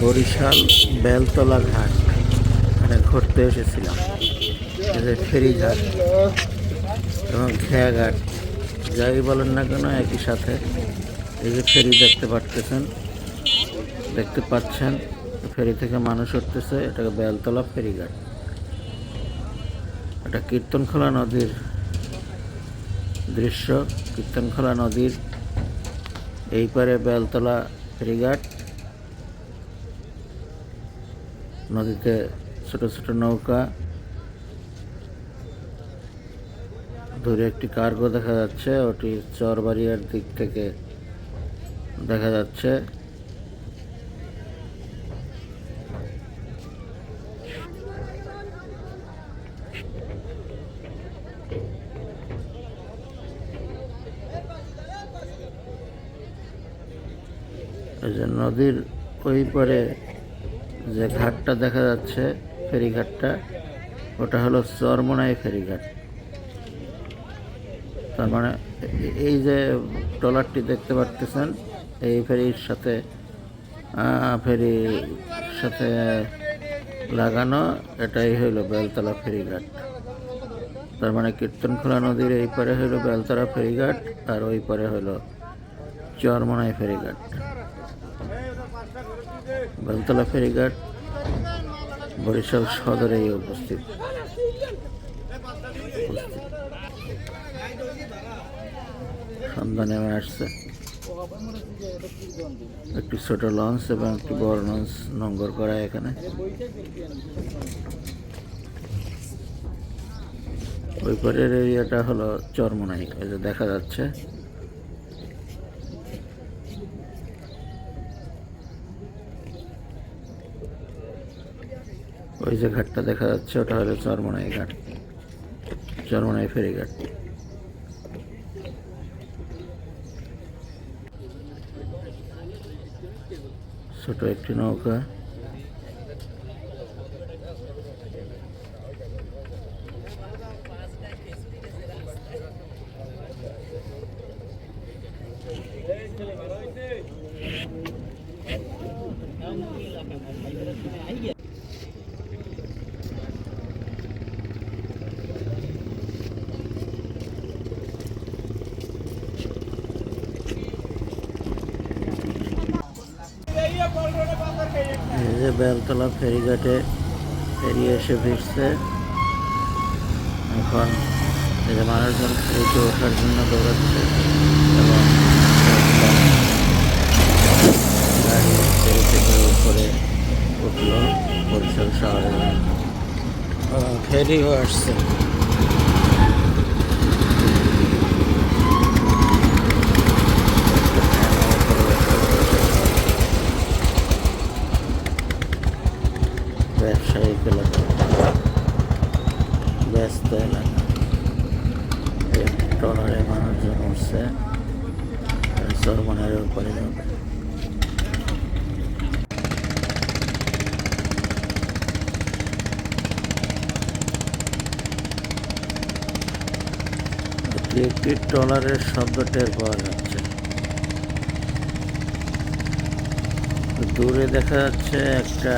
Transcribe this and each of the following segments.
বরিশাল বেলতলা ঘাট। এখানে ঘুরতে এসেছিলাম। ফেরিঘাট এবং খেয়াঘাট। যাই বলেন না কেন, একই সাথে এই যে ফেরি দেখতে পারতেছেন, দেখতে পাচ্ছেন, ফেরি থেকে মানুষ উঠতেছে এটাকে বেলতলা ফেরিঘাট। এটা কীর্তনখোলা নদীর দৃশ্য, কীর্তনখোলা নদীর এই পারে বেলতলা ফেরিঘাট। নদীতে ছোট ছোট নৌকা, দূরে একটি কার্গো দেখা যাচ্ছে, ওটি চরবাড়িয়ার দিক থেকে দেখা যাচ্ছে। নদীর ওই পারে যে ঘাটটা দেখা যাচ্ছে, ফেরিঘাটটা, ওটা হলো চরমনাই ফেরিঘাট। তার মানে এই যে ট্রলারটি দেখতে পারতেছেন, এই ফেরির সাথে ফেরির সাথে লাগানো, এটাই হইল বেলতলা ফেরিঘাট। তার মানে কীর্তনখোলা নদীর এই পারে হইল বেলতলা ফেরিঘাট, আর ওই পারে হইল চরমনাই ফেরিঘাট। বেলতলা ফেরিঘাট, বরিশাল সদরেই উপস্থিত। সন্ধ্যা নেমে আসছে। একটি ছোট লঞ্চ এবং একটি বড় লঞ্চ নোঙ্গর করা এখানে। ওই পরের এরিয়াটা হলো চরমনাই ওই যে দেখা যাচ্ছে। ওই যে ঘাটটা দেখা যাচ্ছে ওটা হলো চরমনাই ঘাট। চরমনাই ফেরিঘাট ছোট একটি নৌকা এই যে বেলতলা ফেরিঘাটে ফেরি এসে ফিরছে এখন যে মানুষজন ফেরিতে ওঠার জন্য দৌড়াচ্ছে এবং গাড়ি ফেরি থেকে উপরে উঠল, বরিশাল শহরে। ফেরিও আসছে। ব্যবসায়িক এলাকা ব্যস্ত এলাকা। ট্রলারে মানুষজন উঠছে সরমনের উপরে যাবে। একটি ট্রলারের শব্দ টের পাওয়া যাচ্ছে। দূরে দেখা যাচ্ছে একটা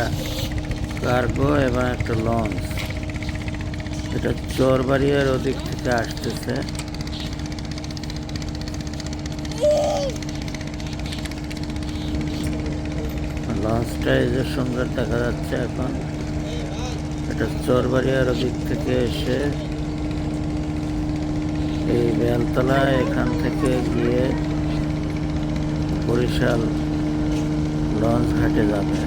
কার্গো এবং একটা লঞ্চ। এটা চরবাড়িয়ার ওদিক থেকে আসতেছে। লঞ্চটা এই যে সুন্দর দেখা যাচ্ছে এখন। এটা চরবাড়িয়ার ওদিক থেকে এসে এই বেলতলা এখান থেকে গিয়ে বরিশাল লঞ্চ ঘাটে যাবে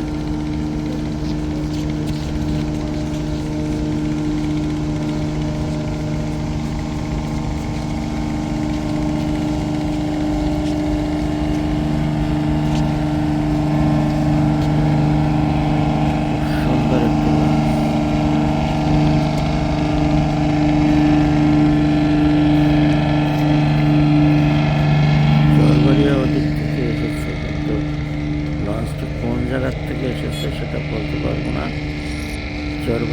সুন্দর একটি লঞ্চ চরবাড়িয়া ওদিক থেকে এসেছে কিন্তু লঞ্চটা কোন জায়গার থেকে এসেছে সেটা বলতে পারব না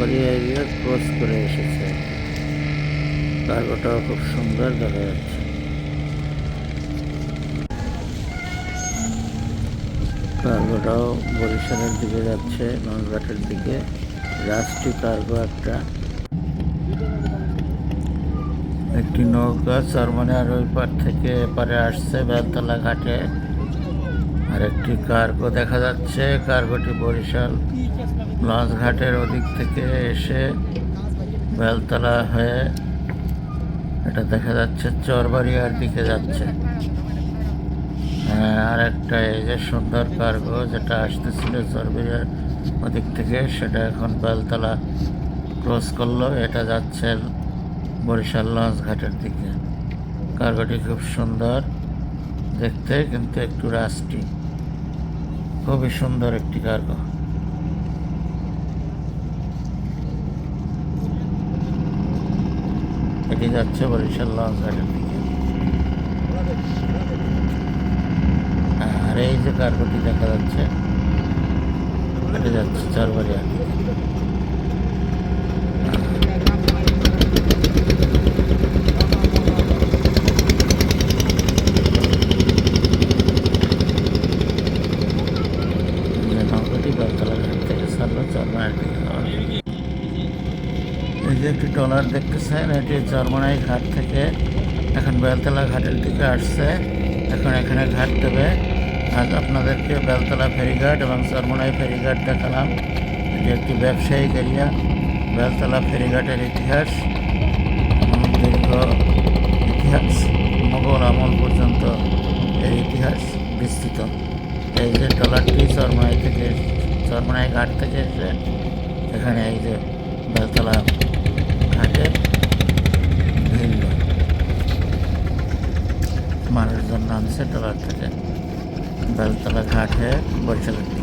চরবাড়িয়া এরিয়া ক্রস করে এসেছে। কার্গোটাও খুব সুন্দর দেখা যাচ্ছে। কার্গোটাও বরিশালের দিকে যাচ্ছে, নলঘাটের দিকে। রাষ্ট্রীয় কার্গো একটা। একটি নৌকা চারমানের ওই পার থেকে এপারে আসছে বেলতলা ঘাটে। আর একটি কার্গো দেখা যাচ্ছে, কার্গোটি বরিশাল। লঞ্চ ঘাটের ওদিক থেকে এসে বেলতলা হয়ে এটা দেখা যাচ্ছে চরবাড়িয়ার দিকে যাচ্ছে। হ্যাঁ, আর একটা এই যে সুন্দর কার্গো যেটা আসতেছিল চরবাড়িয়ার ওদিক থেকে সেটা এখন বেলতলা ক্রস করল। এটা যাচ্ছে বরিশাল লঞ্চ ঘাটের দিকে। কার্গোটি খুব সুন্দর দেখতে কিন্তু একটু রাস্টি। খুবই সুন্দর একটি কার্গো। এটি যাচ্ছে বরিশাল লঞ্চ ঘাটের দিকে। আর এই যে কার্পটি দেখা যাচ্ছে, এটা যাচ্ছে চারবাড়িয়ার দিকে যে নৌকাটি বেলতলা ঘাট থেকে ছাড়লো চরমায়ের দিকে যাওয়ার জন্য। এই যে একটি ট্রলার দেখতেছেন এটি চরমনাই ঘাট থেকে এখন বেলতলা ঘাটের দিকে আসছে। এখন এখানে ঘাট দেবে। আজ আপনাদেরকে বেলতলা ফেরিঘাট এবং চরমনাই ফেরিঘাট দেখালাম। এটি একটি ব্যবসায়িক এরিয়া। বেলতলা ফেরিঘাটের ইতিহাস দীর্ঘ ইতিহাস, মোগল আমল পর্যন্ত এর ইতিহাস বিস্তৃত। এই যে ট্রলারটি চরমাই থেকে চরমনাই ঘাট থেকে এসে এখানে এই যে বেলতলা ঘাটে ভিড়ল ট্রলার থেকে বেলতলা ঘাটে বরিশালের দিকে